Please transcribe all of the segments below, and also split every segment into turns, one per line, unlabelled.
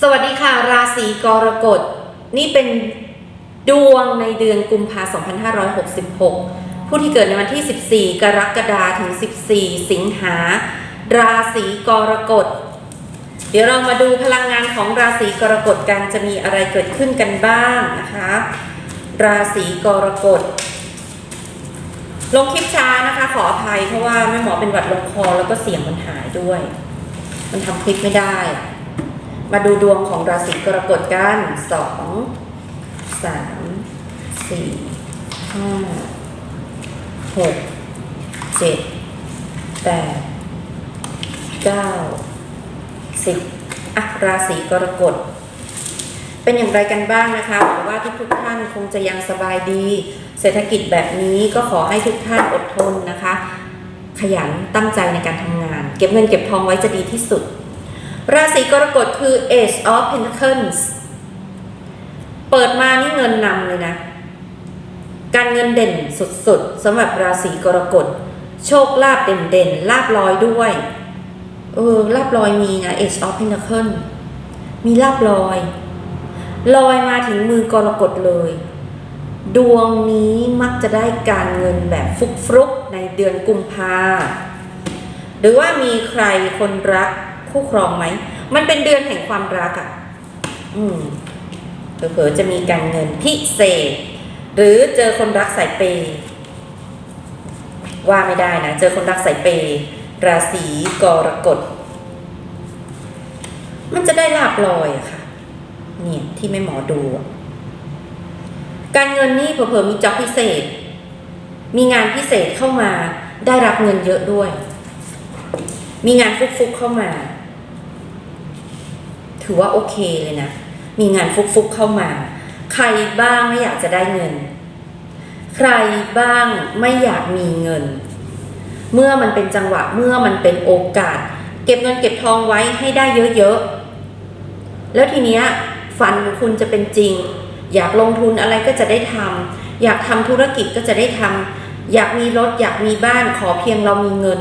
สวัสดีค่ะ ราศีกรกฎ นี่เป็นดวงในเดือนกุมภาพันธ์2566 ผู้ที่เกิดในวันที่ 14 กรกฎาคมถึง 14 สิงหา ราศีกรกฎ เดี๋ยวเรามาดูพลังงานของราศีกรกฎกันจะมีอะไรเกิดขึ้นกันบ้างนะคะ ราศีกรกฎ ลงคลิปช้านะคะ ขออภัยเพราะว่าแม่หมอเป็นหวัดลงคอแล้วก็เสียงมันหายด้วย มันทำคลิปไม่ได้ มาดูดวงของราศีกรกฎกันสองสามสี่ห้าหกเจ็ดแปดเก้าสิบอะราศีกรกฎเป็นอย่างไรกันบ้างนะคะหวังว่าทุกทุกท่านคงจะยังสบายดี เศรษฐกิจแบบนี้ก็ขอให้ทุกท่านอดทนนะคะ ขยันตั้งใจในการทำงาน เก็บเงินเก็บทองไว้จะดีที่สุด ราศีกรกฎคือ Ace of Pentacles เปิดมานี่เงินนำเลยนะ การเงินเด่นสุดๆสำหรับราศีกรกฎ โชคลาภเด่นๆลาบลอยด้วย เออลาบลอยมีนะ Ace of Pentacles มีลาบลอย ลอยมาถึงมือกรกฎเลย ดวงนี้มักจะได้การเงินแบบฟุกๆในเดือนกุมภาหรือว่ามีใครคนรัก คู่ครองไหม มันเป็นเดือนแห่งความรักอะ่ะ อืมเผลอๆจะมีการเงินพิเศษ หรือเจอคนรักสายเปย์ว่าไม่ได้นะ เจอคนรักสายเปย์ราศีกรกฎ มันจะได้ลาบลอยอะค่ะ เนี่ยที่แม่หมอดู การเงินนี่เผลอๆมีจ็อบพิเศษ มีงานพิเศษเข้ามา ได้รับเงินเยอะด้วย มีงานฟุกๆเข้ามา ถือว่าโอเคเลยนะ มีงานฟุกๆเข้ามา ใครบ้างไม่อยากจะได้เงิน ใครบ้างไม่อยากมีเงิน เมื่อมันเป็นจังหวะเมื่อมันเป็นโอกาส เก็บเงินเก็บทองไว้ให้ได้เยอะๆ แล้วทีเนี้ยฝันของคุณจะเป็นจริง อยากลงทุนอะไรก็จะได้ทำอยากทำธุรกิจก็จะได้ทำอยากมีรถอยากมีบ้านขอเพียงเรามีเงิน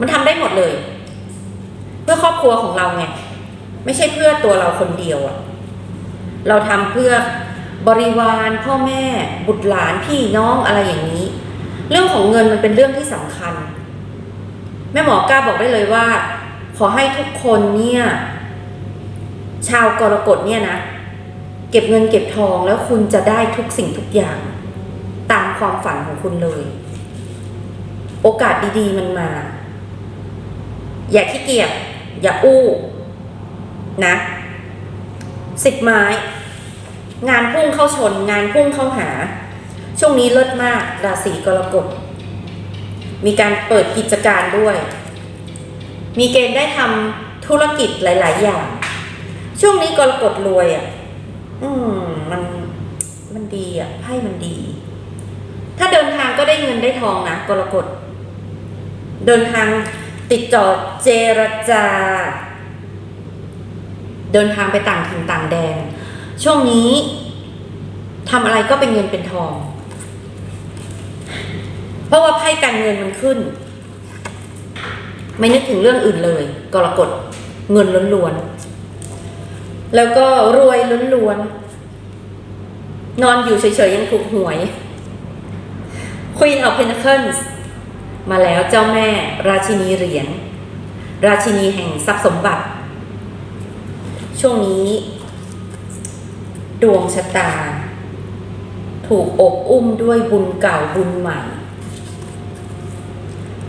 มันทำได้หมดเลย เพื่อครอบครัวของเราไง ไม่ใช่เพื่อตัวเราคนเดียวอะเราทำเพื่อบริวารพ่อแม่บุตรหลานพี่น้องอะไรอย่างนี้ เรื่องของเงินมันเป็นเรื่องที่สำคัญ แม่หมอกล้าบอกได้เลยว่า ขอให้ทุกคนเนี่ย ชาวกรกฎเนี่ยนะ เก็บเงินเก็บทองแล้วคุณจะได้ทุกสิ่งทุกอย่าง ตามความฝันของคุณเลย โอกาสดีๆมันมา อย่าขี้เกียจอย่าอู้ นะสิบไม้ งานพุ่งเข้าชน งานพุ่งเข้าหา ช่วงนี้เลิศมากราศีกรกฎมีการเปิดกิจการด้วย มีเกณฑ์ได้ทำธุรกิจหลาย ๆ อย่าง ช่วงนี้กรกฎรวยอะ อืมมันมันดีอะไพ่มันดี ถ้าเดินทางก็ได้เงินได้ทองนะกรกฎเดินทางติดต่อเจรจา เดินทางไปต่างถิ่นต่างแดน ช่วงนี้ทำอะไรก็เป็นเงินเป็นทอง เพราะว่าไพ่การเงินมันขึ้น ไม่นึกถึงเรื่องอื่นเลย กรกฎเงินล้วนๆ แล้วก็รวยล้วนๆ นอนอยู่เฉยๆยังถูกหวย Queen of Pentacles มาแล้วเจ้าแม่ราชินีเหรียญราชินีแห่งทรัพย์สมบัติ ช่วงนี้ ดวงชะตา ถูกอบอุ้มด้วยบุญเก่าบุญใหม่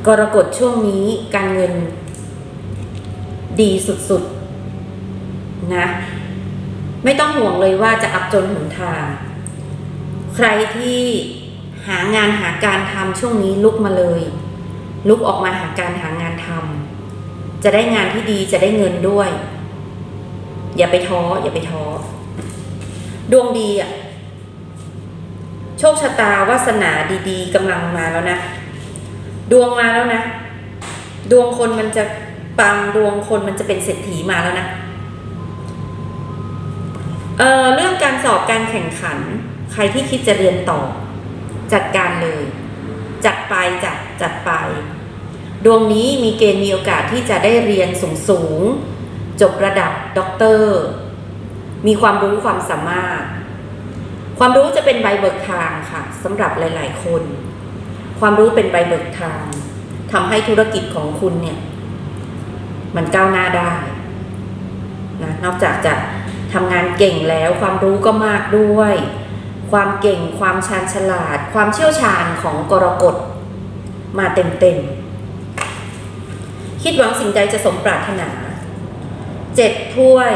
กรกฎช่วงนี้การเงิน ดีสุดๆ นะ ไม่ต้องห่วงเลยว่าจะอับจนหนทาง ใครที่หางานหาการทำช่วงนี้ลุกมาเลย ลุกออกมาหาการหางานทำจะได้งานที่ดีจะได้เงินด้วย อย่าไปท้อ อย่าไปท้อ ดวงดีอะ โชคชะตาวาสนาดี ๆกำลังมาแล้วนะ ดวงมาแล้วนะ ดวงคนมันจะปังดวงคนมันจะเป็นเศรษฐีมาแล้วนะ เอ่อเรื่องการสอบการแข่งขัน ใครที่คิดจะเรียนต่อ จัดการเลย จัดไปจัดจัดไป ดวงนี้มีเกณฑ์มีโอกาสที่จะได้เรียนสูงสูง จบระดับด็อกเตอร์ มีความรู้ความสามารถ ความรู้จะเป็นใบเบิกทางค่ะสำหรับหลาย ๆ คน ความรู้เป็นใบเบิกทางทำให้ธุรกิจของคุณเนี่ย มันก้าวหน้าได้นะนอกจากจะทำงานเก่งแล้วความรู้ก็มากด้วย ความเก่งความชาญฉลาด ความเชี่ยวชาญของกรกฎมาเต็มๆคิดหวังสิ่งใดจะสมปรารถนา เจ็ดถ้วย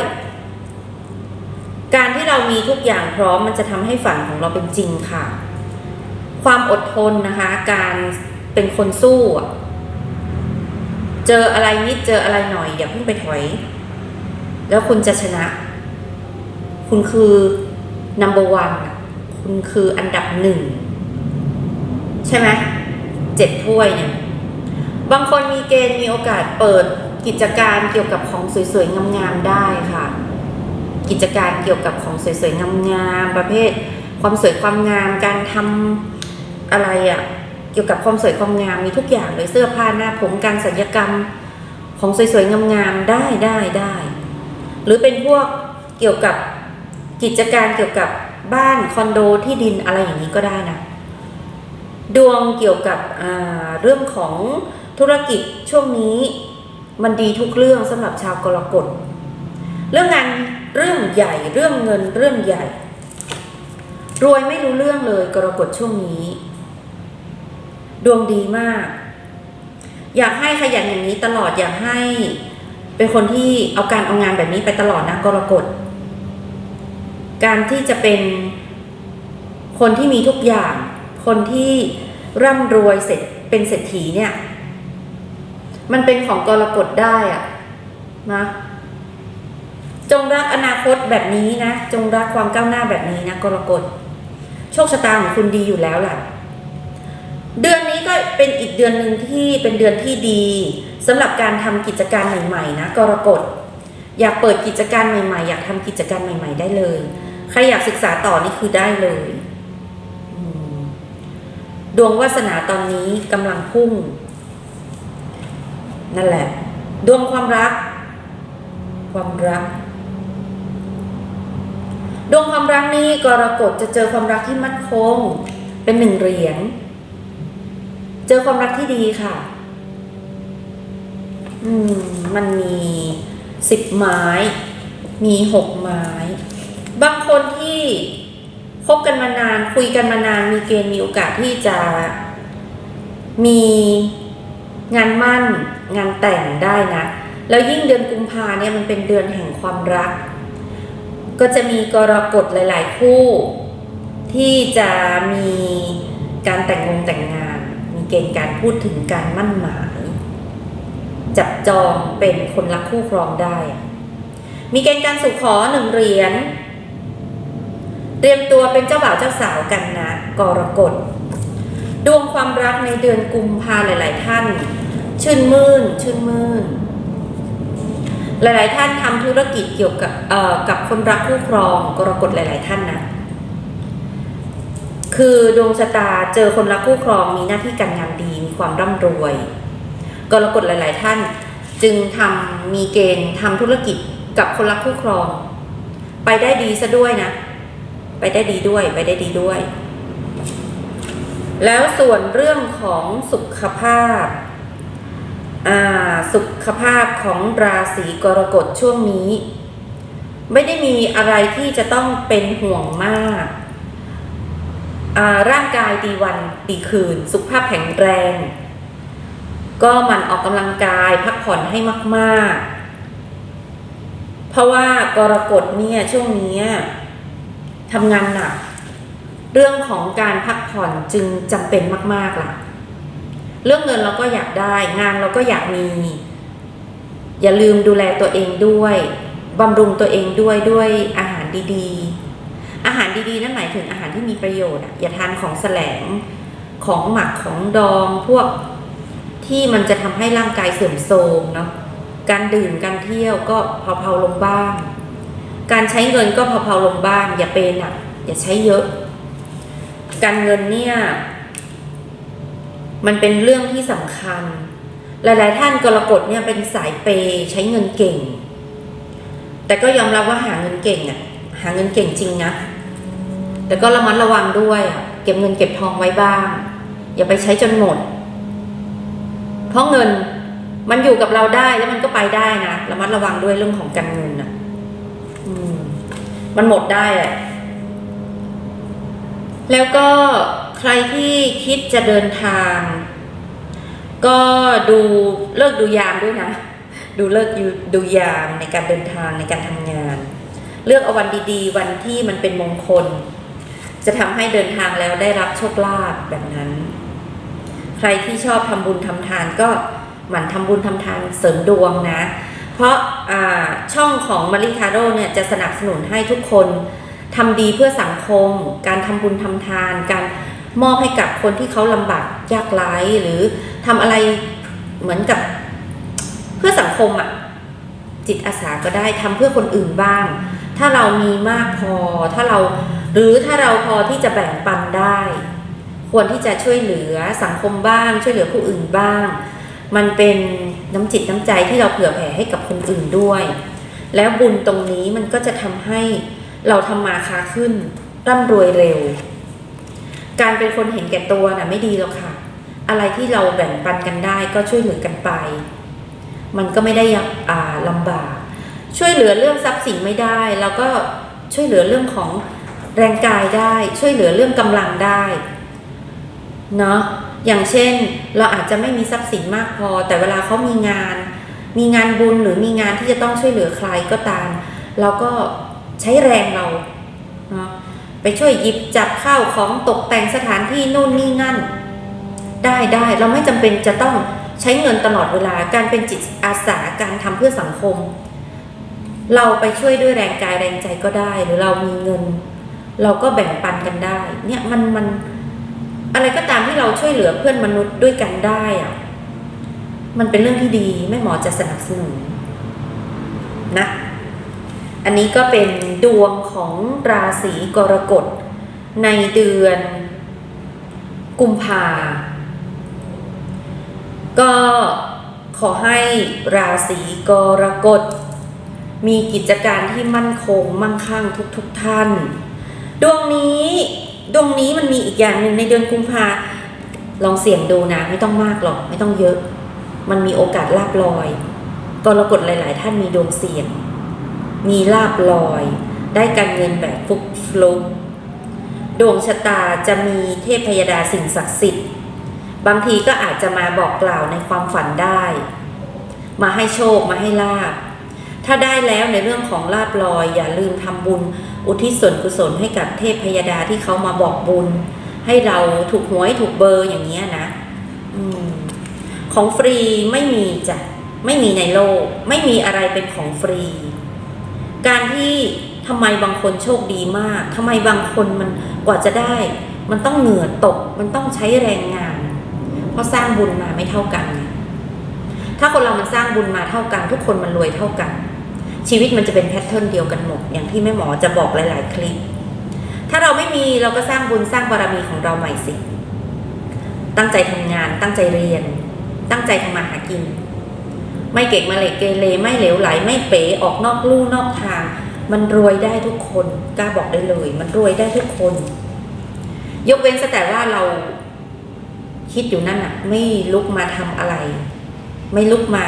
การที่เรามีทุกอย่างพร้อมมันจะทำให้ฝันของเราเป็นจริงค่ะ ความอดทนนะคะ การเป็นคนสู้ เจออะไรนิดเจออะไรหน่อย อย่าเพิ่งไปถอย แล้วคุณจะชนะ คุณคือ number one คุณคืออันดับหนึ่ง ใช่ไหมเจ็ดถ้วยเนี่ย บางคนมีเกณฑ์มีโอกาสเปิด กิจการเกี่ยวกับของสวยๆงามๆได้ค่ะ กิจการเกี่ยวกับของสวยๆงามๆประเภท ความสวยความงามการทำอะไรอะ่ะเกี่ยวกับความสวยความงามมีทุกอย่างเลยเสื้อผ้าหน้าผมการศัลยกรรมของสวยๆงามๆได้ได้ได้ หรือเป็นพวกเกี่ยวกับกิจการเกี่ยวกับบ้านคอนโดที่ดินอะไรอย่างนี้ก็ได้นะดวงเกี่ยวกับเรื่องของธุรกิจช่วงนี้ มันดีทุกเรื่องสำหรับชาวกรกฎ เรื่องงานเรื่องใหญ่เรื่องเงินเรื่องใหญ่ รวยไม่รู้เรื่องเลยกรกฎช่วงนี้ ดวงดีมาก อยากให้ขยันอย่างนี้ตลอดอยากให้เป็นคนที่เอาการเอางานแบบนี้ไปตลอดนะกรกฎ การที่จะเป็นคนที่มีทุกอย่าง คนที่ร่ำรวยเสร็จเป็นเศรษฐีเนี่ย มันเป็นของกรกฎได้อะนะจงรักอนาคตแบบนี้นะ จงรักความก้าวหน้าแบบนี้นะกรกฎโชคชะตาของคุณดีอยู่แล้วล่ะ เดือนนี้ก็เป็นอีกเดือนหนึ่งที่เป็นเดือนที่ดีสำหรับการทำกิจการใหม่ๆนะกรกฎอยากเปิดกิจการใหม่ ๆ อยากทำกิจการใหม่ ๆ ได้เลย ใครอยากศึกษาต่อนี่คือได้เลยดวงวาสนาตอนนี้กำลังพุ่ง นั่นแหละ ดวงความรัก ความรัก ดวงความรักนี้กรกฎจะเจอความรักที่มั่นคง เป็นหนึ่งเหรียญเจอความรักที่ดีค่ะ อืม มันมีสิบไม้ มีหกไม้ บางคนที่คบกันมานาน คุยกันมานาน มีเกณฑ์มีโอกาสที่จะมีงานมั่น งานแต่งได้นะ แล้วยิ่งเดือนกุมภาเนี่ยมันเป็นเดือนแห่งความรัก ก็จะมีกรกฎหลาย ๆ คู่ ที่จะมีการแต่งงงแต่งงาน มีเกณฑ์การพูดถึงการมั่นหมาย จับจองเป็นคนรักคู่ครองได้ มีเกณฑ์การสู่ขอหนึ่งเหรียญเตรียมตัวเป็นเจ้าบ่าวเจ้าสาวกันนะ กรกฎ ดวงความรักในเดือนกุมภาหลาย ๆ ท่าน ชื่นมื่นชื่นมื่นหลาย ๆ ท่านทำธุรกิจเกี่ยวกับเอ่อกับคนรักคู่ครองกรกฎหลาย ๆ ท่านนะคือดวงชะตาเจอคนรักคู่ครองมีหน้าที่การงานดีมีความร่ำรวย กรกฎหลาย ๆ ท่าน จึงทำมีเกณฑ์ทำธุรกิจกับคนรักคู่ครอง ไปได้ดีซะด้วยนะ ไปได้ดีด้วยไปได้ดีด้วย แล้วส่วนเรื่องของสุขภาพ สุขภาพของราศีกรกฎช่วงนี้ ไม่ได้มีอะไรที่จะต้องเป็นห่วงมาการ่างกายดีวันดีคืน สุขภาพแข็งแรง ก็มันออกกำลังกายพักผ่อนให้มากๆ เพราะว่ากรกฎเนี่ยช่วงนี้ทำงานหนัก เรื่องของการพักผ่อนจึงจำเป็นมากๆล่ะ เรื่องเงินเราก็อยากได้งานเราก็อยากมี อย่าลืมดูแลตัวเองด้วยบำรุงตัวเองด้วยด้วยอาหารดีๆ อาหารดีๆนั่นหมายถึงอาหารที่มีประโยชน์อะอย่าทานของแสลงของหมักของดองพวกที่มันจะทำให้ร่างกายเสื่อมโทรมเนาะการดื่มการเที่ยวก็เผาๆลงบ้าง การใช้เงินก็เผาๆลงบ้าง อย่าเป็นอะอย่าใช้เยอะ การเงินเนี่ย มันเป็นเรื่องที่สำคัญ หลาย ๆ ท่านกรกฎเนี่ยเป็นสายเปย์ใช้เงินเก่ง แต่ก็ยอมรับว่าหาเงินเก่งอะหาเงินเก่งจริงนะ แต่ก็ระมัดระวังด้วยอะเก็บเงินเก็บทองไว้บ้าง อย่าไปใช้จนหมด เพราะเงินมันอยู่กับเราได้แล้วมันก็ไปได้นะระมัดระวังด้วยเรื่องของการเงินนะอืมมันหมดได้แหละแล้วก็ ใครที่คิดจะเดินทาง ก็ดูเลิกดูยามด้วยนะ ดูเลิกยูดูยามในการเดินทางในการทำงาน เลือกเอาวันดีๆ วันที่มันเป็นมงคล จะทำให้เดินทางแล้วได้รับโชคลาภแบบนั้น ใครที่ชอบทำบุญทำทานก็หมั่นทำบุญทำทานเสริมดวงนะ เพราะาช่องของมาริทาโร่เนี่ยจะสนับสนุนให้ทุกคนทำดีเพื่อสังคม การทำบุญทำทาน การ มอบให้กับคนที่เขาลำบากยากไร้หรือทำอะไรเหมือนกับเพื่อสังคมอะจิตอาสาก็ได้ทำเพื่อคนอื่นบ้าง ถ้าเรามีมากพอ ถ้าเราหรือถ้าเราพอที่จะแบ่งปันได้ ควรที่จะช่วยเหลือสังคมบ้าง ช่วยเหลือผู้อื่นบ้าง มันเป็นน้ำจิตน้ำใจที่เราเผื่อแผ่ให้กับคนอื่นด้วย แล้วบุญตรงนี้มันก็จะทำให้เราทำมาค้าขึ้นร่ำรวยเร็ว การเป็นคนเห็นแก่ตัวน่ะไม่ดีหรอกค่ะ อะไรที่เราแบ่งปันกันได้ก็ช่วยเหลือกันไป มันก็ไม่ได้ยากอ่าลำบาก ช่วยเหลือเรื่องทรัพย์สินไม่ได้แล้วก็ช่วยเหลือเรื่องของแรงกายได้ ช่วยเหลือเรื่องกำลังได้เนาะอย่างเช่นเราอาจจะไม่มีทรัพย์สินมากพอ แต่เวลาเขามีงาน มีงานบุญหรือมีงานที่จะต้องช่วยเหลือใครก็ตาม เราก็ใช้แรงเราเนาะ ไปช่วยหยิบจับข้าวของตกแต่งสถานที่นู่นนี่นั่น ได้ได้เราไม่จำเป็นจะต้องใช้เงินตลอดเวลาการเป็นจิตอาสาการทำเพื่อสังคม เราไปช่วยด้วยแรงกายแรงใจก็ได้ หรือเรามีเงิน เราก็แบ่งปันกันได้ เนี่ยมันมันอะไรก็ตามที่เราช่วยเหลือเพื่อนมนุษย์ด้วยกันได้อะมันเป็นเรื่องที่ดีแม่หมอจะสนับสนุนนะ อันนี้ก็เป็นดวงของราศีกรกฎในเดือนกุมภาก็ขอให้ราศีกรกฎมีกิจการที่มั่นคงมั่งคั่งทุกๆทท่าน ดวงนี้ดวงนี้มันมีอีกอย่างหนึ่งในเดือนกุมภาลองเสี่ยงดูนะ ไม่ต้องมากหรอก ไม่ต้องเยอะ มันมีโอกาสลาบลอยกรกฎหลาย ๆ ท่านมีดวงเสี่ยง มีลาบลอย ได้การเงินแบบฟุกฟลุกดวงชะตาจะมีเทพพยดาสิ่งศักดิ์สิทธิ์ บางทีก็อาจจะมาบอกกล่าวในความฝันได้ มาให้โชคมาให้ลาบ ถ้าได้แล้วในเรื่องของลาบลอย อย่าลืมทำบุญ อุทิศส่วนกุศลให้กับเทพพยดาที่เขามาบอกบุญ ให้เราถูกหวยถูกเบอร์อย่างเงี้ยนะอของฟรีไม่มีจ้ะไม่มีในโลก ไม่มีอะไรเป็นของฟรี การที่ทำไมบางคนโชคดีมากทำไมบางคนมันกว่าจะได้ มันต้องเหงื่อตก มันต้องใช้แรงงาน เพราะสร้างบุญมาไม่เท่ากันไงถ้าคนเรามันสร้างบุญมาเท่ากัน ทุกคนมันรวยเท่ากัน ชีวิตมันจะเป็นแพทเทิร์นเดียวกันหมด อย่างที่แม่หมอจะบอกหลาย ๆ คลิป ถ้าเราไม่มีเราก็สร้างบุญสร้างบารมีของเราใหม่สิ ตั้งใจทำงาน ตั้งใจเรียน ตั้งใจทำมาหากิน ไม่เก่งมาเหล็กเกเรไม่เหลวไหล ไม่เป๋ออกนอกลู่นอกทาง มันรวยได้ทุกคนกล้าบอกได้เลย มันรวยได้ทุกคน ยกเว้นแต่ว่าเราคิดอยู่นั่นอะไม่ลุกมาทำอะไร ไม่ลุกมา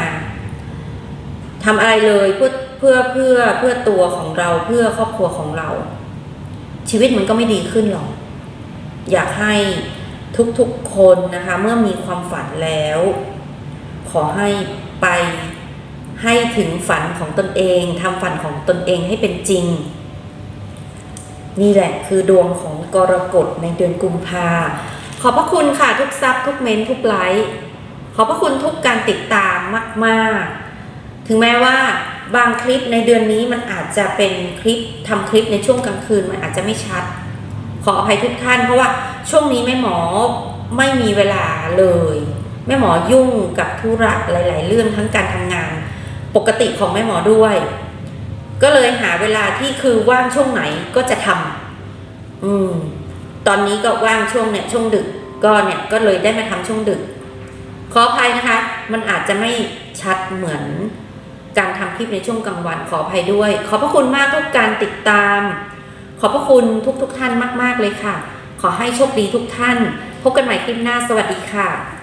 ทำอะไรเลยเพื่อเพื่อเพื่อเพื่อตัวของเราเพื่อครอบครัวของเรา ชีวิตมันก็ไม่ดีขึ้นหรอก อยากให้ทุกๆคนนะคะ เมื่อมีความฝันแล้ว ขอให้ ไปให้ถึงฝันของตนเองทำฝันของตนเองให้เป็นจริง นี่แหละคือดวงของกรกฎในเดือนกุมภาขอบพระคุณค่ะทุกซับทุกเมนทุกไลค์ขอบพระคุณทุกการติดตามมาก ๆ ถึงแม้ว่าบางคลิปในเดือนนี้มันอาจจะเป็นคลิปทำคลิปในช่วงกลางคืนมันอาจจะไม่ชัด ขออภัยทุกท่านเพราะว่าช่วงนี้แม่หมอไม่มีเวลาเลย แม่หมอยุ่งกับธุระหลาย ๆ เรื่องทั้งการทำงาน ปกติของแม่หมอด้วย ก็เลยหาเวลาที่คือว่างช่วงไหนก็จะทำอืม ตอนนี้ก็ว่างช่วงเนี่ยช่วงดึกก็เนี่ยก็เลยได้มาทำช่วงดึก ขออภัยนะคะ มันอาจจะไม่ชัดเหมือนการทำคลิปในช่วงกลางวันขออภัยด้วย ขอบพระคุณมากทุกการติดตาม ขอบพระคุณทุกๆทท่านมาก ๆเลยค่ะ ขอให้โชคดีทุกท่าน พบกันใหม่คลิปหน้าสวัสดีค่ะ